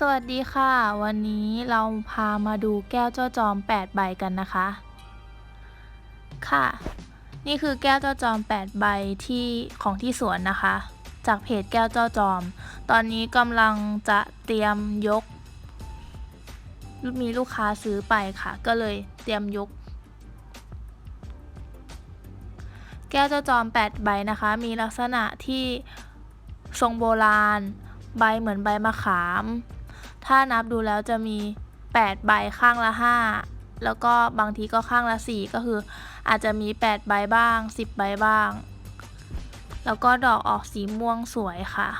สวัสดีค่ะ วันนี้เราพามาดูแก้วเจ้าจอม 8 ใบกันนะคะ ค่ะ นี่คือแก้วเจ้าจอม 8 ใบที่ของที่สวนนะคะ จากเพจแก้วเจ้าจอม ตอนนี้กำลังจะเตรียมยก มีลูกค้าซื้อไปค่ะ ก็เลยเตรียมยก แก้วเจ้าจอม 8 ใบนะคะ มีลักษณะที่ทรงโบราณใบเหมือนใบมะขาม ถ้านับดูแล้วจะมี 8 ใบข้างละ 5 แล้วก็บางทีก็ข้างละ 4 ก็คือ อาจจะมี 8 ใบบ้าง 10 ใบบ้าง แล้วก็ดอกออกสีม่วงสวยค่ะ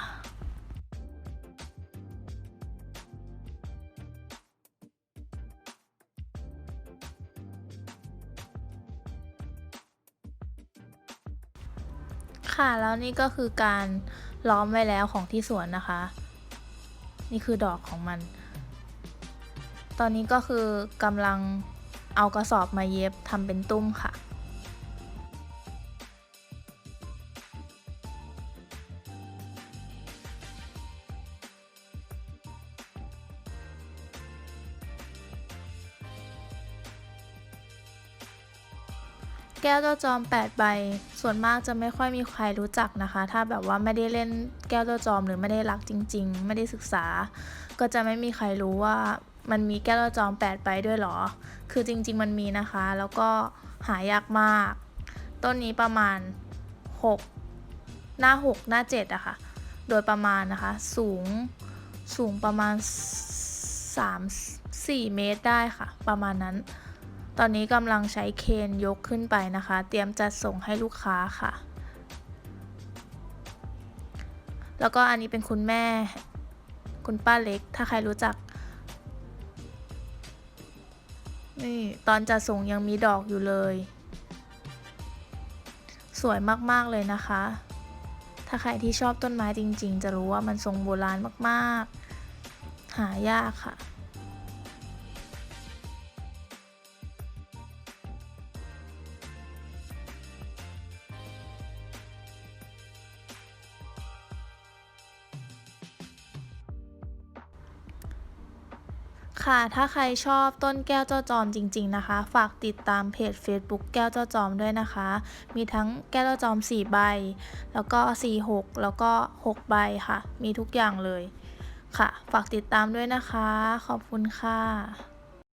ค่ะแล้วนี่ก็คือการล้อมไว้แล้วของที่สวนนะคะ นี่คือดอกของมัน ตอนนี้ก็คือกำลังเอากระสอบมาเย็บทำเป็นตุ้มค่ะ แก้วเจ้าจอม 8 ใบ ส่วนมากจะไม่ค่อยมีใครรู้จักนะคะ ถ้าแบบว่าไม่ได้เล่นแก้วเจ้าจอมหรือไม่ได้รักจริง ๆ ไม่ได้ศึกษา ก็จะไม่มีใครรู้ว่ามันมีแก้วเจ้าจอม 8 ใบด้วยหรอ คือจริง ๆ มันมีนะคะ แล้วก็หายากมาก ต้นนี้ประมาณ 6 หน้า 6 หน้า 7อะค่ะ โดยประมาณนะคะ สูง สูงประมาณ 3-4 เมตรได้ค่ะ ประมาณนั้น ตอนนี้กำลังใช้เคนยกขึ้นไปนะคะ เตรียมจัดส่งให้ลูกค้าค่ะ แล้วก็อันนี้เป็นคุณแม่ คุณป้าเล็ก ถ้าใครรู้จัก นี่ตอนจัดส่งยังมีดอกอยู่เลย สวยมากๆเลยนะคะ ถ้าใครที่ชอบต้นไม้จริง ๆ จะรู้ว่ามันทรงโบราณมากๆ หายากค่ะ ค่ะ ถ้าใครชอบต้นแก้วเจ้าจอมจริง ๆนะคะ ฝากติดตามเพจ Facebook แก้วเจ้าจอมด้วยนะคะ มีทั้งแก้วเจ้าจอม 4 ใบ แล้วก็ 4 6 แล้วก็ 6 ใบค่ะ มีทุกอย่างเลยค่ะ ฝากติดตามด้วยนะคะ ขอบคุณค่ะ